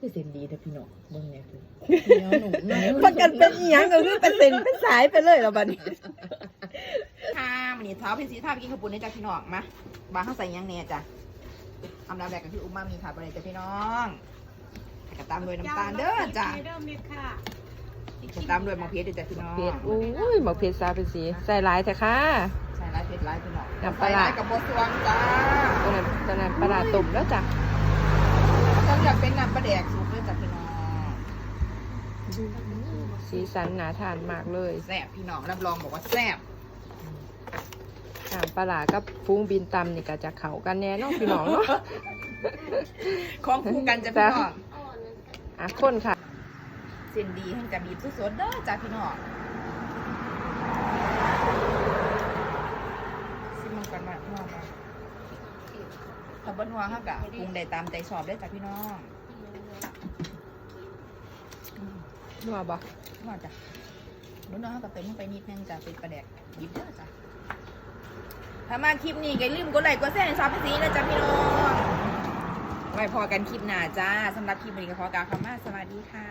เป็นเส้นดีแต่พี่น้องเบิ่งเนี่ยคือเหนียวหนุ่มเหนียวมันกันเป็นอีหยังก็คือเป็นเส้นเป็นสายไปเลยแล้วบัดนี้ค่ะมันนี่เท้าพี่สีท่าไปกินข้าวปุ้นนี่จ้ะพี่น้องมาบางข้าวใส่หยังเนี่ยจ้ะอันดับแรกก็คืออุมามีค่ะประเดี๋ยวจ้ะพี่น้องกระตามด้วยน้ำตาลเด้อจ้ะเริ่มมีค่ะกระตามด้วยมะเขือเทศด้วยจ้ะพี่น้องเผ็ดอุ้ยบักเผ็ดซาเป็นสีใส่หลายเถอะค่ะ ใส่ร้ายเผ็ดร้ายพี่น้องน้ำปลาใส่ร้าร้ายกับโบสวงจ้า ตอนนั้นตอนนั้นปลาร้าตุ่มแล้วจ้ะ กสุกด้วยจ้ะพี่น้องสีสันหนาทานมากเลยแซ่บพี่น้องรับรองบอกว่าแซ่บน้ำปลาร้ากับฟุ้งบินตำนี่ก็จะเข้ากันแน่เนาะพี่น้องเนาะ ของคู่กันจ้ะพี่น้องอะคนค่ะ เส้นดีให้กับบีบสดๆเด้อจ้ะพี่น้องซิมมันกันมาพี่น้องมาถ้าบนหัวเขากะปรุงได้ตามใจชอบได้อจ้ะพี่น้อง นัวบ่ว่าจ้ะบนหัวเขาก็เติมลงไปนิดนึงจ้ะเป็นประแดกยิบเด้อจ้ะถ้ามาคลิปนี้ก็อย่าลืมกดไลค์กดแชร์ซอบสีนะจ๊ะพี่น้องไว้พอกันคลิปหน้าจ้าสำหรับคลิปนี้ก็ขอกล่าวคำว่าสวัสดีค่ะ